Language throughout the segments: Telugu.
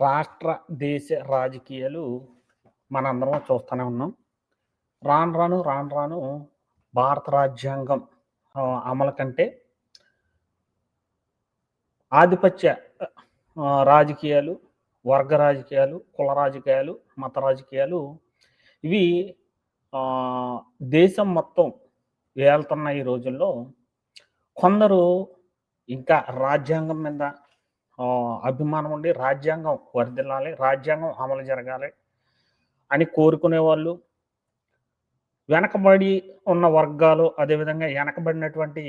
రాష్ట్ర దేశ రాజకీయాలు మనందరం చూస్తూనే ఉన్నాం. రాను రాను రాను రాను భారత రాజ్యాంగం అమలు కంటే ఆధిపత్య రాజకీయాలు వర్గ రాజకీయాలు కుల రాజకీయాలు మత రాజకీయాలు ఇవి దేశం మొత్తం ఏళ్తున్న ఈ రోజుల్లో కొందరు ఇంకా రాజ్యాంగం మీద అభిమానం ఉండి రాజ్యాంగం వర్ధిల్లాలి రాజ్యాంగం అమలు జరగాలి అని కోరుకునే వాళ్ళు వెనకబడి ఉన్న వర్గాలు అదేవిధంగా వెనకబడినటువంటి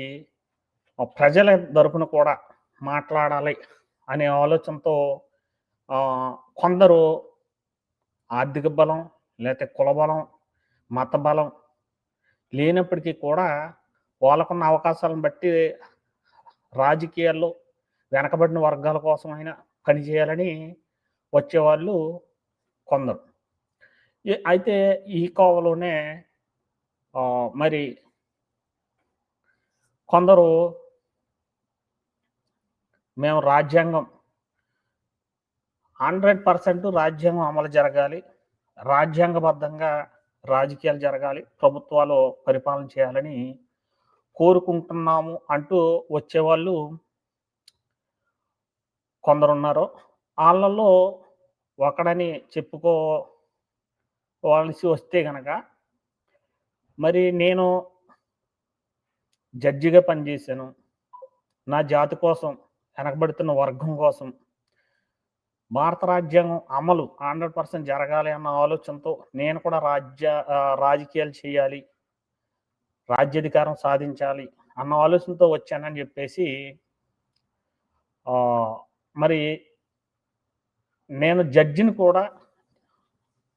ప్రజల తరపున కూడా మాట్లాడాలి అనే ఆలోచనతో కొందరు ఆర్థిక బలం లేకపోతే కులబలం మత బలం లేనప్పటికీ కూడా వాళ్ళకున్న అవకాశాలను బట్టి రాజకీయాల్లో వెనకబడిన వర్గాల కోసమైనా పనిచేయాలని వచ్చేవాళ్ళు కొందరు. అయితే ఈ కోవలోనే మరి కొందరు మేము రాజ్యాంగం హండ్రెడ్ పర్సెంట్ రాజ్యాంగం అమలు జరగాలి రాజ్యాంగబద్ధంగా రాజకీయాలు జరగాలి ప్రభుత్వాలు పరిపాలన చేయాలని కోరుకుంటున్నాము అంటూ వచ్చేవాళ్ళు కొందరు ఉన్నారు వాళ్ళలో ఒకడని చెప్పుకోవాల్సి వస్తే గనక మరి నేను జడ్జిగా పనిచేశాను. నా జాతి కోసం వెనకబడుతున్న వర్గం కోసం భారత రాజ్యాంగం అమలు హండ్రెడ్ పర్సెంట్ జరగాలి అన్న ఆలోచనతో నేను కూడా రాజ్య రాజకీయాలు చేయాలి రాజ్యాధికారం సాధించాలి అన్న ఆలోచనతో వచ్చానని చెప్పేసి మరి నేను జడ్జిని కూడా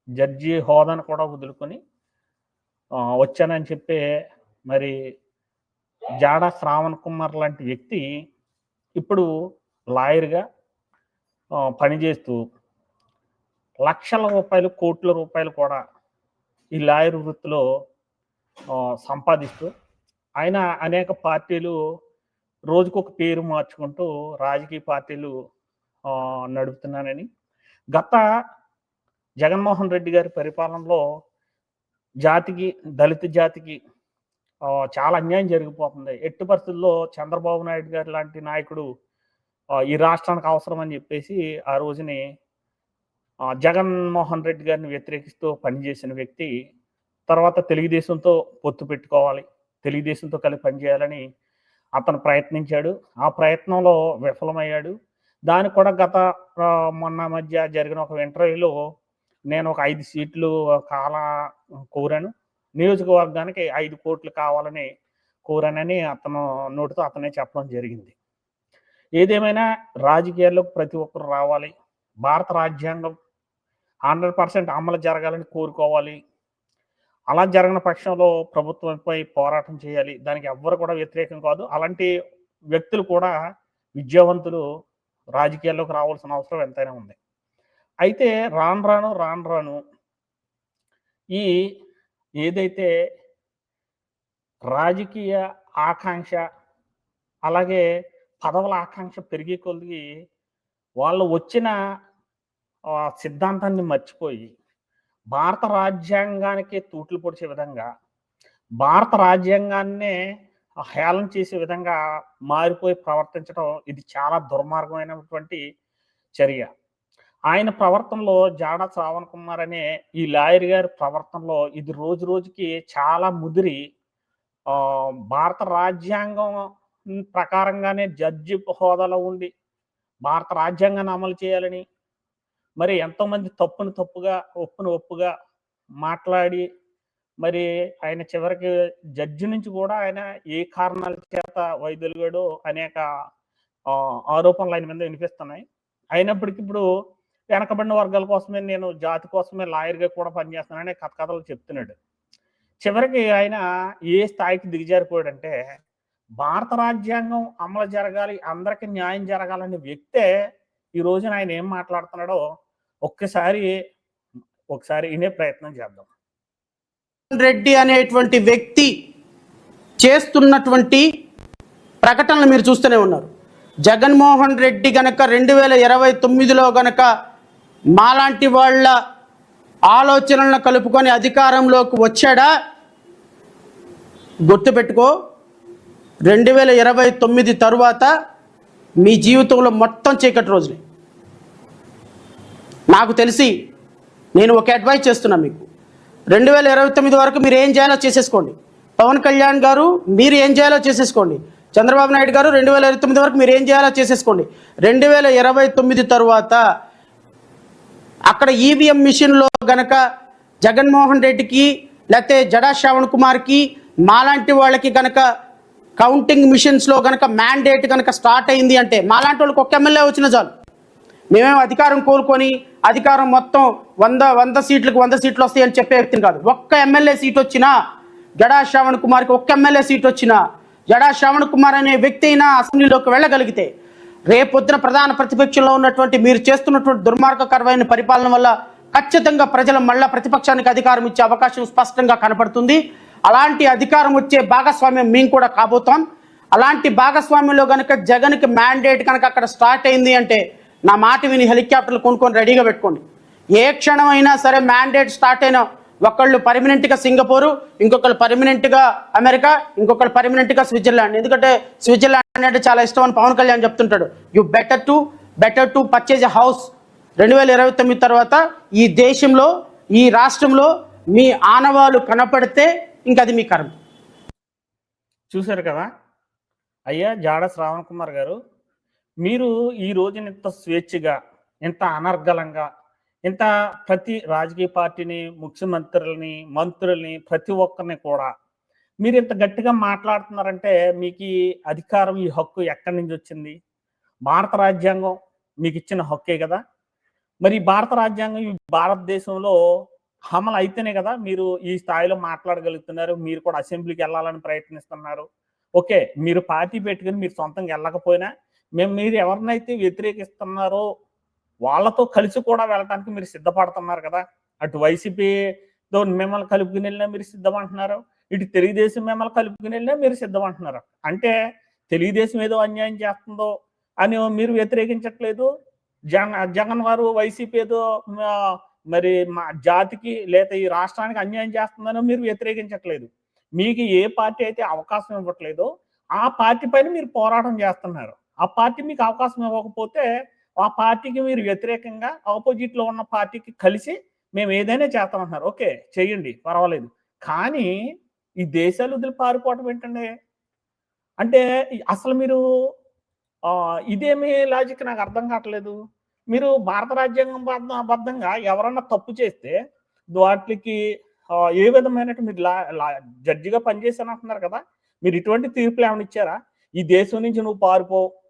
జడ్జి హోదాను కూడా వదులుకొని వచ్చానని చెప్పే మరి జాడా శ్రావణ్ కుమార్ లాంటి వ్యక్తి ఇప్పుడు లాయర్గా పనిచేస్తూ లక్షల రూపాయలు కోట్ల రూపాయలు కూడా ఈ లాయర్ వృత్తిలో సంపాదిస్తూ ఆయన అనేక పార్టీలు రోజుకొక పేరు మార్చుకుంటూ రాజకీయ పార్టీలు నడుపుతున్నానని. గత జగన్మోహన్ రెడ్డి గారి పరిపాలనలో జాతికి దళిత జాతికి చాలా అన్యాయం జరిగిపోతుంది. ఎట్టి పరిస్థితుల్లో చంద్రబాబు నాయుడు గారు లాంటి నాయకుడు ఈ రాష్ట్రానికి అవసరం అని చెప్పేసి ఆ రోజుని జగన్మోహన్ రెడ్డి గారిని వ్యతిరేకిస్తూ పనిచేసిన వ్యక్తి తర్వాత తెలుగుదేశంతో పొత్తు పెట్టుకోవాలి తెలుగుదేశంతో కలిసి పనిచేయాలని అతను ప్రయత్నించాడు. ఆ ప్రయత్నంలో విఫలమయ్యాడు. దానికి కూడా గత మొన్న మధ్య జరిగిన ఒక ఇంటర్వ్యూలో నేను ఒక ఐదు సీట్లు కాల కోరాను. నియోజకవర్గానికి ఐదు కోట్లు కావాలని కోరానని అతను నోటితో అతనే చెప్పడం జరిగింది. ఏదేమైనా రాజకీయాల్లోకి ప్రతి ఒక్కరు రావాలి. భారత రాజ్యాంగం హండ్రెడ్ పర్సెంట్ అమలు జరగాలని కోరుకోవాలి. అలా జరగని పక్షంలో ప్రభుత్వంపై పోరాటం చేయాలి. దానికి ఎవ్వరు కూడా వ్యతిరేకం కాదు. అలాంటి వ్యక్తులు కూడా విద్యావంతులు రాజకీయాల్లోకి రావాల్సిన అవసరం ఎంతైనా ఉంది. అయితే రాను రాను రాను రాను ఈ ఏదైతే రాజకీయ ఆకాంక్ష అలాగే పదవుల ఆకాంక్ష పెరిగే కొద్ది వాళ్ళు వచ్చిన సిద్ధాంతాన్ని మర్చిపోయి భారత రాజ్యాంగానికి తూట్లు పొడిచే విధంగా భారత రాజ్యాంగాన్నే హేళన చేసే విధంగా మారిపోయి ప్రవర్తించడం ఇది చాలా దుర్మార్గమైనటువంటి చర్య. ఆయన ప్రవర్తనలో జాడ శ్రావణ్ కుమార్ అనే ఈ లాయర్ గారి ప్రవర్తనలో ఇది రోజు రోజుకి చాలా ముదిరి భారత రాజ్యాంగం ప్రకారంగానే జడ్జి హోదాలో ఉండి భారత రాజ్యాంగాన్ని అమలు చేయాలని మరి ఎంతోమంది తప్పును తప్పుగా ఒప్పును ఒప్పుగా మాట్లాడి మరి ఆయన చివరికి జడ్జి నుంచి కూడా ఆయన ఏ కారణాల చేత వైదొలిగాడు అనేక ఆరోపణలు ఆయన మీద వినిపిస్తున్నాయి. అయినప్పటికీ ఇప్పుడు వెనకబడిన వర్గాల కోసమే నేను జాతి కోసమే లాయర్గా కూడా పనిచేస్తున్నానని కథ కథలు చెప్తున్నాడు. చివరికి ఆయన ఏ స్థాయికి దిగజారిపోయాడంటే భారత రాజ్యాంగం అమలు జరగాలి అందరికీ న్యాయం జరగాలనే వ్యక్తే ఈ రోజున ఆయన ఏం మాట్లాడుతున్నాడో ఒక్కసారి ఒకసారి వినే ప్రయత్నం చేద్దాం. రెడ్డి అనేటువంటి వ్యక్తి చేస్తున్నటువంటి ప్రకటనలు మీరు చూస్తూనే ఉన్నారు. జగన్మోహన్ రెడ్డి గనక రెండు వేల ఇరవై తొమ్మిదిలో గనక మాలాంటి వాళ్ళ ఆలోచనలను కలుపుకొని అధికారంలోకి వచ్చాడా? గుర్తుపెట్టుకో రెండు వేల ఇరవై తొమ్మిది తరువాత మీ జీవితంలో మొత్తం చీకటి రోజులే. నాకు తెలిసి నేను ఒక అడ్వైజ్ చేస్తున్నా మీకు. రెండు వేల ఇరవై తొమ్మిది వరకు మీరు ఏం చేయాలో చేసేసుకోండి. పవన్ కళ్యాణ్ గారు మీరు ఏం చేయాలో చేసేసుకోండి. చంద్రబాబు నాయుడు గారు రెండు వేల ఇరవై తొమ్మిది వరకు మీరు ఏం చేయాలో చేసేసుకోండి. రెండు వేల ఇరవై తొమ్మిది తరువాత అక్కడ ఈవీఎం మిషన్లో గనక జగన్మోహన్ రెడ్డికి లేకపోతే జడా శ్రవణ్ కుమార్కి మాలాంటి వాళ్ళకి గనక కౌంటింగ్ మిషన్స్లో గనక మ్యాండేట్ గనక స్టార్ట్ అయింది అంటే మాలాంటి వాళ్ళకి ఒక్క ఎమ్మెల్యే వచ్చిన చాలు. మేమేం అధికారం కోరుకొని అధికారం మొత్తం వంద వంద సీట్లకు వంద సీట్లు వస్తాయని చెప్పే వ్యక్తిని కాదు. ఒక్క ఎమ్మెల్యే సీట్ వచ్చినా జడా శ్రావణ్ కుమార్కి ఒక్క ఎమ్మెల్యే సీట్ వచ్చినా జడా శ్రావణ్ కుమార్ అనే వ్యక్తి అయినా అసెంబ్లీలోకి వెళ్ళగలిగితే రేపొద్దున ప్రధాన ప్రతిపక్షంలో ఉన్నటువంటి మీరు చేస్తున్నటువంటి దుర్మార్గకరమైన పరిపాలన వల్ల ఖచ్చితంగా ప్రజలు మళ్ళా ప్రతిపక్షానికి అధికారం ఇచ్చే అవకాశం స్పష్టంగా కనపడుతుంది. అలాంటి అధికారం వచ్చే భాగస్వామ్యం మేము కూడా కాబోతాం. అలాంటి భాగస్వామ్యంలో కనుక జగన్కి మ్యాండేట్ కనుక అక్కడ స్టార్ట్ అయింది అంటే నా మాట విని హెలికాప్టర్లు కొనుక్కొని రెడీగా పెట్టుకోండి. ఏ క్షణం అయినా సరే మ్యాండేట్ స్టార్ట్ అయినా ఒకళ్ళు పర్మనెంట్గా సింగపూర్ ఇంకొకళ్ళు పర్మనెంట్గా అమెరికా ఇంకొకళ్ళు పర్మనెంట్గా స్విట్జర్లాండ్. ఎందుకంటే స్విట్జర్లాండ్ అంటే చాలా ఇష్టం అని పవన్ కళ్యాణ్ చెప్తుంటాడు. You better to better to purchase a house రెండు వేల ఇరవై తొమ్మిది తర్వాత ఈ దేశంలో ఈ రాష్ట్రంలో మీ ఆనవాలు కనపడితే ఇంక అది మీ కర్మ. చూశారు కదా? అయ్యా జాడ శ్రావణ్ కుమార్ గారు మీరు ఈ రోజున ఇంత స్వేచ్ఛగా ఇంత అనర్గళంగా ఇంత ప్రతి రాజకీయ పార్టీని ముఖ్యమంత్రులని మంత్రుల్ని ప్రతి ఒక్కరిని కూడా మీరు ఇంత గట్టిగా మాట్లాడుతున్నారంటే మీకు ఈ అధికారం ఈ హక్కు ఎక్కడి నుంచి వచ్చింది? భారత రాజ్యాంగం మీకు ఇచ్చిన హక్కే కదా? మరి భారత రాజ్యాంగం ఈ భారతదేశంలో అమలు అయితేనే కదా మీరు ఈ స్థాయిలో మాట్లాడగలుగుతున్నారు మీరు కూడా అసెంబ్లీకి వెళ్ళాలని ప్రయత్నిస్తున్నారు. ఓకే మీరు పార్టీ పెట్టుకుని మీరు సొంతంగా వెళ్ళకపోయినా మేము మీరు ఎవరినైతే వ్యతిరేకిస్తున్నారో వాళ్ళతో కలిసి కూడా వెళ్ళడానికి మీరు సిద్ధపడుతున్నారు కదా? అటు వైసీపీతో మిమ్మల్ని కలుపుకుని వెళ్ళినా మీరు సిద్ధమంటున్నారు. ఇటు తెలుగుదేశం మిమ్మల్ని కలుపుకుని వెళ్ళినా మీరు సిద్ధమంటున్నారు. అంటే తెలుగుదేశం ఏదో అన్యాయం చేస్తుందో అని మీరు వ్యతిరేకించట్లేదు? జగన్ జగన్ వారు వైసీపీ ఏదో మరి మా జాతికి లేదా ఈ రాష్ట్రానికి అన్యాయం చేస్తుందని మీరు వ్యతిరేకించట్లేదు. మీకు ఏ పార్టీ అయితే అవకాశం ఇవ్వట్లేదో ఆ పార్టీ పైన మీరు పోరాటం చేస్తున్నారు. ఆ పార్టీ మీకు అవకాశం ఇవ్వకపోతే ఆ పార్టీకి మీరు వ్యతిరేకంగా ఆపోజిట్లో ఉన్న పార్టీకి కలిసి మేము ఏదైనా చేస్తామంటున్నారు ఓకే చేయండి పర్వాలేదు. కానీ ఈ దేశాలు వదిలి పారిపోవటం ఏంటండి? అంటే అసలు మీరు ఇదేమి లాజిక్ నాకు అర్థం కావట్లేదు. మీరు భారత రాజ్యాంగం బద్ద- ఎవరన్నా తప్పు చేస్తే వాటికి ఏ విధమైన మీరు లా లా- జడ్జిగా పనిచేశాను అంటున్నారు కదా? మీరు ఇటువంటి తీర్పులు ఏమైనా ఇచ్చారా? ఈ దేశం నుంచి నువ్వు పారిపోవు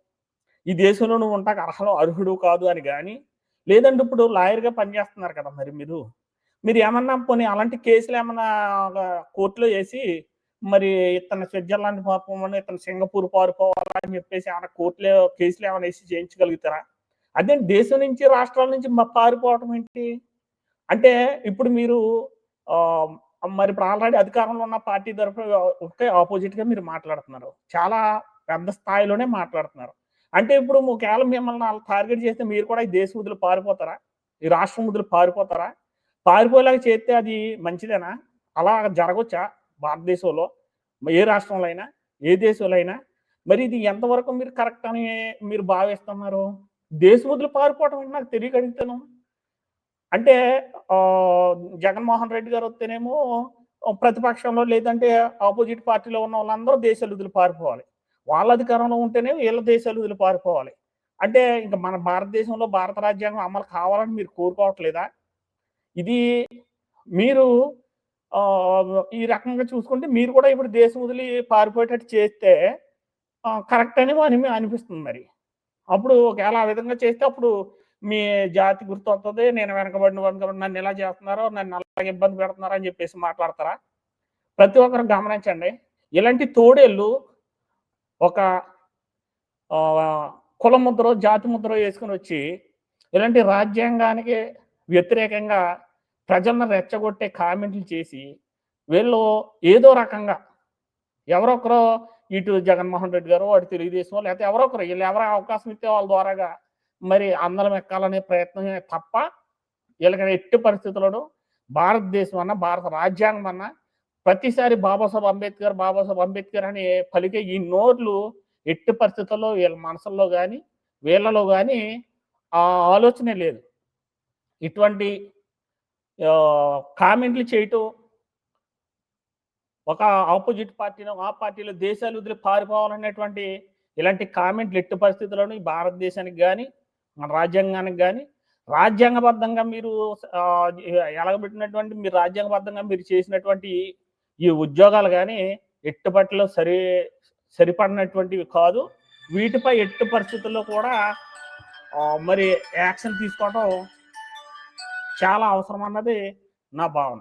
ఈ దేశంలో నువ్వు ఉంటాక అర్హలు అర్హుడు కాదు అని కానీ లేదంటే ఇప్పుడు లాయర్గా పనిచేస్తున్నారు కదా మరి మీరు. మీరు ఏమన్నా పోనీ అలాంటి కేసులు ఏమన్నా కోర్టులో వేసి మరి ఇతను స్విట్జర్లాండ్ పాపమని ఇతను సింగపూర్ పారిపోవాలని చెప్పేసి ఏమైనా కోర్టులో కేసులు ఏమైనా వేసి చేయించగలుగుతారా? అదే దేశం నుంచి రాష్ట్రాల నుంచి పారిపోవటం ఏంటి? అంటే ఇప్పుడు మీరు మరి ఇప్పుడు ఆల్రెడీ అధికారంలో ఉన్న పార్టీ తరఫున ఒకే ఆపోజిట్గా మీరు మాట్లాడుతున్నారు. చాలా పెద్ద స్థాయిలోనే మాట్లాడుతున్నారు. అంటే ఇప్పుడు ఒకవేళ మిమ్మల్ని టార్గెట్ చేస్తే మీరు కూడా ఈ దేశ వదిలి పారిపోతారా? ఈ రాష్ట్రం వదిలి పారిపోతారా? పారిపోయేలాగా చేస్తే అది మంచిదేనా? అలా జరగవచ్చా భారతదేశంలో? ఏ రాష్ట్రంలో అయినా ఏ దేశంలో అయినా? మరి ఇది ఎంతవరకు మీరు కరెక్ట్ అని మీరు భావిస్తున్నారు? దేశం వదిలి పారిపోవటం అంటే నాకు తెలియక అడుగుతాను అంటే జగన్మోహన్ రెడ్డి గారు వస్తేనేమో ప్రతిపక్షంలో లేదంటే ఆపోజిట్ పార్టీలో ఉన్న వాళ్ళందరూ దేశాలు వదిలి పారిపోవాలి. వాళ్ళ అధికారంలో ఉంటేనే వీళ్ళ దేశాలు వదిలి పారిపోవాలి. అంటే ఇంకా మన భారతదేశంలో భారత రాజ్యాంగం అమలు కావాలని మీరు కోరుకోవట్లేదా? ఇది మీరు ఈ రకంగా చూసుకుంటే మీరు కూడా ఇప్పుడు దేశం వదిలి పారిపోయేటట్టు చేస్తే కరెక్ట్ అని అని అనిపిస్తుంది మరి. అప్పుడు ఒకవేళ ఆ విధంగా చేస్తే అప్పుడు మీ జాతి గుర్తు వస్తుంది నేను వెనకబడిన వెనకబడి నన్ను ఎలా చేస్తున్నారో నన్ను అలాగే ఇబ్బంది పెడుతున్నారో అని చెప్పేసి మాట్లాడతారా? ప్రతి ఒక్కరు గమనించండి. ఇలాంటి తోడేళ్ళు ఒక కుల ముద్ర జాతి ముద్ర వేసుకుని వచ్చి ఇలాంటి రాజ్యాంగానికి వ్యతిరేకంగా ప్రజలను రెచ్చగొట్టే కామెంట్లు చేసి వీళ్ళు ఏదో రకంగా ఎవరొకరు ఇటు జగన్మోహన్ రెడ్డి గారు వాడు తెలుగుదేశం లేకపోతే ఎవరొకరు వీళ్ళు ఎవరో అవకాశం ఇస్తే వాళ్ళ ద్వారాగా మరి అందరం ఎక్కాలనే ప్రయత్నమే తప్ప వీళ్ళకి ఎట్టి పరిస్థితులను భారతదేశం అన్న భారత రాజ్యాంగం అన్నా ప్రతిసారి బాబాసాహెబ్ అంబేద్కర్ బాబాసాహెబ్ అంబేద్కర్ అని పలికే ఈ నోర్లు ఎట్టి పరిస్థితుల్లో వీళ్ళ మనసుల్లో కానీ వీళ్ళలో కానీ ఆ ఆలోచనే లేదు. ఇటువంటి కామెంట్లు చేయటం ఒక ఆపోజిట్ పార్టీలో ఆ పార్టీలో దేశాలు వదిలి పారిపోవాలనేటువంటి ఇలాంటి కామెంట్లు ఎట్టి పరిస్థితుల్లోనూ ఈ భారతదేశానికి కానీ మన రాజ్యాంగానికి కానీ రాజ్యాంగబద్ధంగా మీరు ఎలగబెట్టినటువంటి మీరు రాజ్యాంగబద్ధంగా మీరు చేసినటువంటి ఈ ఉద్యోగాలు కానీ ఎట్టుబట్లో సరి సరిపడినటువంటివి కాదు. వీటిపై ఎట్టి పరిస్థితుల్లో కూడా మరి యాక్షన్ తీసుకోవడం చాలా అవసరం అన్నది నా భావన.